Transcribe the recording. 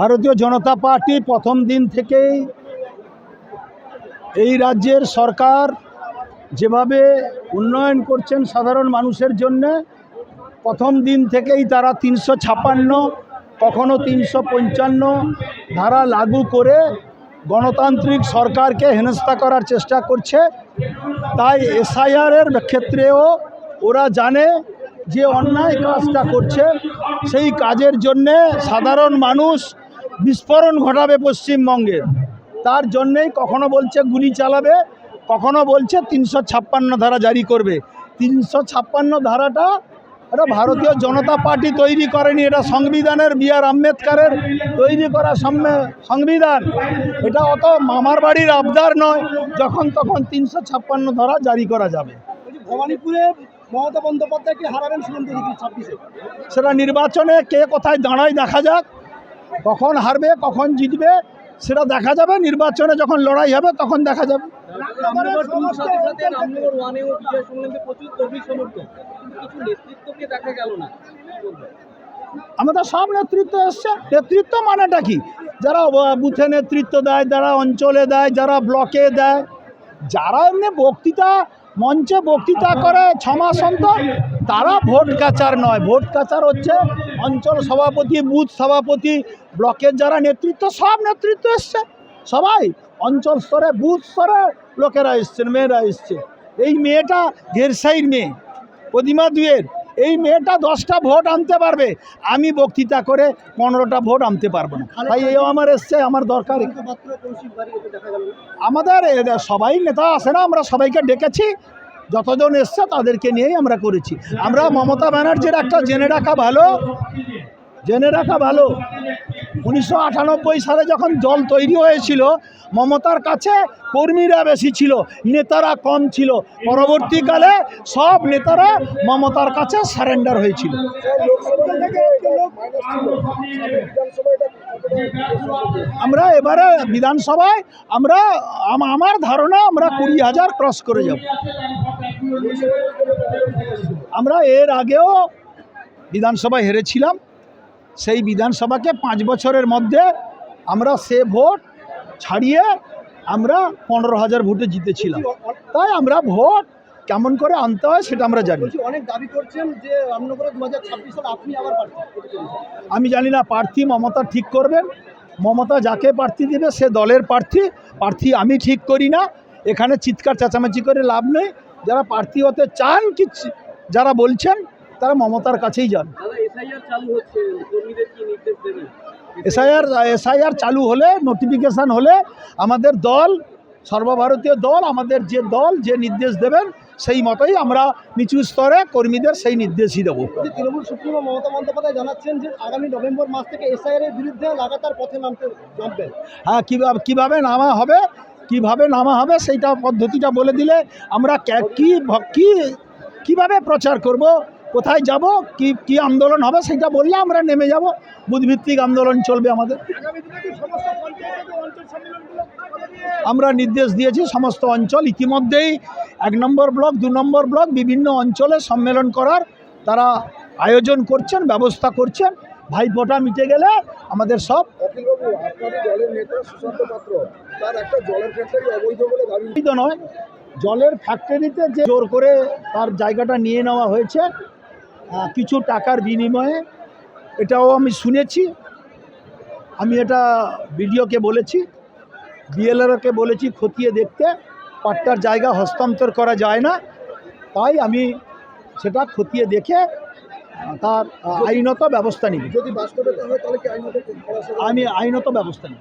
ভারতীয় জনতা পার্টি প্রথম দিন থেকেই এই রাজ্যের সরকার যেভাবে উন্নয়ন করছেন সাধারণ মানুষের জন্য, প্রথম দিন থেকেই তারা তিনশো ছাপ্পান্ন কখনো তিনশো পঞ্চান্ন ধারা লাগু করে গণতান্ত্রিক সরকারকে হেনস্থা করার চেষ্টা করছে। তাই এসআইআরের ক্ষেত্রেও ওরা জানে যে অন্যায় কাজটা করছে, সেই কাজের জন্যে সাধারণ মানুষ বিস্ফোরণ ঘটাবে পশ্চিমবঙ্গে। তার জন্যেই কখনো বলছে গুলি চালাবে, কখনো বলছে তিনশো ছাপ্পান্ন ধারা জারি করবে। তিনশো ছাপ্পান্ন ধারাটা এটা ভারতীয় জনতা পার্টি তৈরি করেনি, এটা সংবিধানের বি আর আম্বেদকারের তৈরি করা সংবিধান। এটা অত মামার বাড়ির আবদার নয়, যখন তখন তিনশো ছাপ্পান্ন ধারা জারি করা যাবে। ভবানীপুরে মমতা বন্দ্যোপাধ্যায়কে হারাবেন শুভেন্দু অধিকারী ছাব্বিশে। সেটা নির্বাচনে কে কোথায় দাঁড়ায় দেখা যাক কখন হারবে কখন জিতবে সেটা দেখা যাবে। নির্বাচনে যখন লড়াই হবে তখন দেখা যাবে? আমাদের সব নেতৃত্ব এসছে। নেতৃত্ব মানেটা কি? যারা বুথে নেতৃত্ব দেয় যারা অঞ্চলে দেয় যারা ব্লকে দেয় যারা এমনি বক্তৃতা মঞ্চে বক্তৃতা করে ছমাস অন্তর, তারা ভোট কাচার নয়। ভোট কাচার হচ্ছে অঞ্চল সভাপতি, বুথ সভাপতি, ব্লকের যারা নেতৃত্ব, সব নেতৃত্ব এসছে। সবাই অঞ্চল স্তরে, বুথ স্তরে লোকেরা এসছেন, মেয়েরা এসছে। এই মেয়েটা ঘেরসাইর মেয়ে, প্রতিমা দুয়ের। এই মেয়েটা দশটা ভোট আনতে পারবে। আমি বক্তৃতা করে পনেরোটা ভোট আনতে পারব না। তাই এও আমার এসছে আমার দরকার। আমাদের সবাই নেতা আসে না আমরা সবাইকে ডেকেছি। যতজন এসছে তাদেরকে নিয়েই আমরা করেছি। আমরা মমতা ব্যানার্জির একটা জেনে রাখা ভালো। জেনে রাখা ভালো। উনিশশো আটানব্বই সালে যখন দল তৈরি হয়েছিল, মমতার কাছে কর্মীরা বেশি ছিল, নেতারা কম ছিল। পরবর্তীকালে সব নেতারা মমতার কাছে সারেন্ডার হয়েছিল। আমরা এবারে বিধানসভায়, আমরা আমার ধারণা আমরা কুড়ি হাজার ক্রস করে যাব। আমরা এর আগেও বিধানসভায় হেরেছিলাম। সেই বিধানসভাকে পাঁচ বছরের মধ্যে আমরা সে ভোট ছাড়িয়ে আমরা পনেরো হাজার ভোটে জিতেছিলাম। তাই আমরা ভোট কেমন করে আনতে হয় সেটা আমরা জানি। অনেক দাবি করছেন যে আপনি আবার আমি জানি না প্রার্থী মমতা ঠিক করবেন। মমতা যাকে প্রার্থী দেবে সে দলের প্রার্থী। প্রার্থী আমি ঠিক করি না। এখানে চিৎকার চেঁচামেচি করে লাভ নেই। যারা প্রার্থী হতে চান কি যারা বলছেন তারা মমতার কাছেই যান। এসআইআর চালু হচ্ছে কর্মীদের কি নির্দেশ দেবেন? এসআইআর এসআইআর চালু হলে নোটিফিকেশান হলে আমাদের দল সর্বভারতীয় দল আমাদের যে দল যে নির্দেশ দেবেন সেই মতোই আমরা নিচু স্তরে কর্মীদের সেই নির্দেশই দেবো। তৃণমূল সুপ্রিমো মমতা বন্দ্যোপাধ্যায় জানাচ্ছেন যে আগামী নভেম্বর মাস থেকে এসআইআর এর বিরুদ্ধে লাগাতার পথে নামতে নামবেন। হ্যাঁ কীভাবে কীভাবে নামা হবে কীভাবে নামা হবে সেইটা পদ্ধতিটা বলে দিলে আমরা কি কি কীভাবে প্রচার করব কোথায় যাব? কি কি আন্দোলন হবে সেটা বললে আমরা নেমে যাব। বুধভিত্তিক আন্দোলন চলবে আমাদের। আমরা নির্দেশ দিয়েছি সমস্ত অঞ্চল। ইতিমধ্যেই এক নম্বর ব্লক দু নম্বর ব্লক বিভিন্ন অঞ্চলে সম্মেলন করার তারা আয়োজন করছেন ব্যবস্থা করছেন। ভাইফোঁটা মিটে গেলে আমাদের সব নয়। জলের ফ্যাক্টরিতে যে জোর করে তার জায়গাটা নিয়ে নেওয়া হয়েছে কিছু টাকার বিনিময়ে এটাও আমি শুনেছি। আমি এটা বিডিওকে বলেছি বিএলআরকে বলেছি খতিয়ে দেখতে পাট্টার জায়গা হস্তান্তর করা যায় না। তাই আমি সেটা খতিয়ে দেখে তার আইনত ব্যবস্থা নিব। যদি বাস্তবে আমি আইনত ব্যবস্থা নিব।